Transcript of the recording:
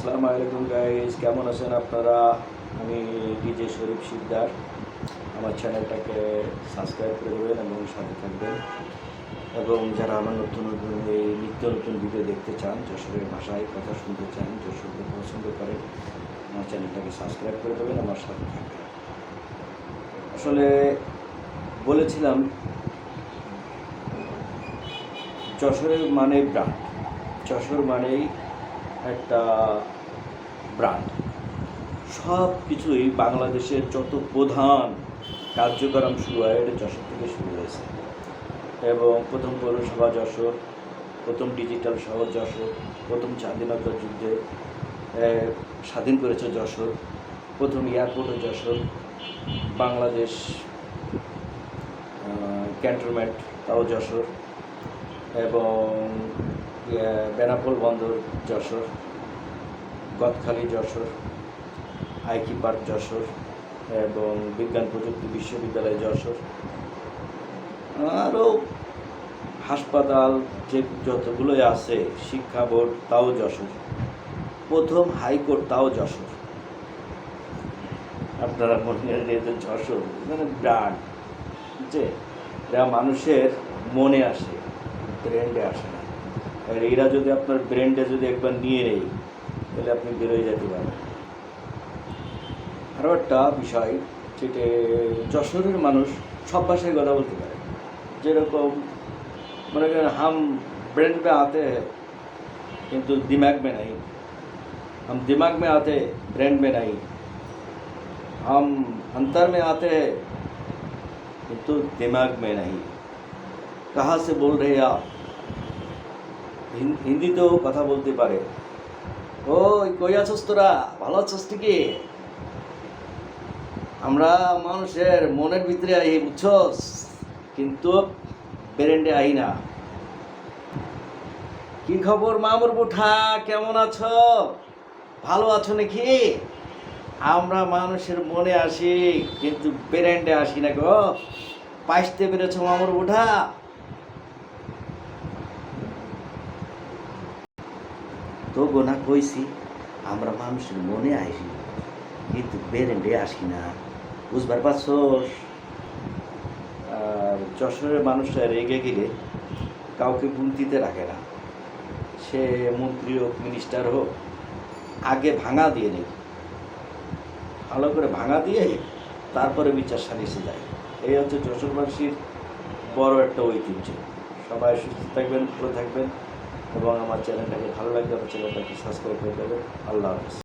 আসসালামু আলাইকুম গাইজ কেমন আছেন আপনারা? আমি ডিজে শরীফ শিকদার। আমার চ্যানেলটাকে সাবস্ক্রাইব করে দেবেন এবং সাথে থাকবেন। এবং যারা আমার নতুন নতুন এই নিত্য নতুন ভিডিও দেখতে চান, যশোরের ভাষায় কথা শুনতে চান, যশোরকে পছন্দ করেন, আমার চ্যানেলটাকে সাবস্ক্রাইব করে দেবেন, আমার সাথে থাকবেন। আসলে বলেছিলাম, যশোরের মানে ব্রান্ড যশোর মানেই একটা ব্রান্ড সব কিছুই বাংলাদেশের যত প্রধান কার্যক্রম শুরু হয়, এটা যশোর থেকে শুরু হয়েছে। এবং প্রথম পৌরসভা যশোর, প্রথম ডিজিটাল শহর যশোর, প্রথম স্বাধীনতা যুদ্ধে স্বাধীন করেছে যশোর, প্রথম এয়ারপোর্টও যশোর, বাংলাদেশ ক্যান্টনমেন্ট তাও যশোর, এবং বেনাপোল বন্দর, যশোর, গদখালি, যশোর আইকি পার্ক যশোর, এবং বিজ্ঞান প্রযুক্তি বিশ্ববিদ্যালয়, যশোর। আরও হাসপাতাল যে যতগুলোই আছে, শিক্ষা বোর্ড, তাও যশোর। প্রথম হাইকোর্ট, তাও যশোর। আপনারা মনে যশোর মানে ব্রান্ড যে, যা মানুষের মনে আসে ব্রেন্ডে আসে না। আর এরা যদি আপনার ব্রেন্ডে যদি একবার নিয়ে নেই তাহলে আপনি বেরোয় যেতে পারেন আরও একটা বিষয় যেটা যশোরের মানুষ সব ভাষায় কথা বলতে পারে যেরকম মনে করেন হাম ब्रेन में आते हैं किंतु दिमाग में नहीं हम दिमाग में आते हैं ब्रेन में नहीं हम अंतर में आते हैं किंतु दिमाग में नहीं कहाँ से बोल रहे हैं आप হিন- হিন্দিতেও কথা বলতে পারে। ও কই আছস তোরা? ভালো আছস ঠিকই? আমরা মানুষের মনের ভিতরে আই বুঝছস? কিন্তু বেরেন্ডে আই না। কি খবর মামুর বুঠা? কেমন আছো? ভালো আছো নাকি? আমরা মানুষের মনে আসি, কিন্তু বেরেন্ডে আসি না গো। পাইতে পেরেছ মামুর বুঠা? তো গোনা কইছি, আমরা মানুষের মনে আসি কিন্তু বেরেন্ডে আসি না। বুঝবার পারছোস? আর যশোরের মানুষরা রেগে গেলে কাউকে গুনতিতে রাখে না। সে মন্ত্রী হোক, মিনিস্টার হোক, আগে ভাঙা দিয়ে নেই। ভালো করে ভাঙা দিয়ে তারপরে বিচার সালিশে যায়। এই হচ্ছে যশোরবাসীর বড় একটা ঐতিহ্য। সবাই সুস্থ থাকবেন, ভালো থাকবেন। এবং আমার চ্যানেলটাকে ভালো লাগলে আমার চ্যানেলটাকে সাবস্ক্রাইব করে দেবেন। আল্লাহ হাফিজ।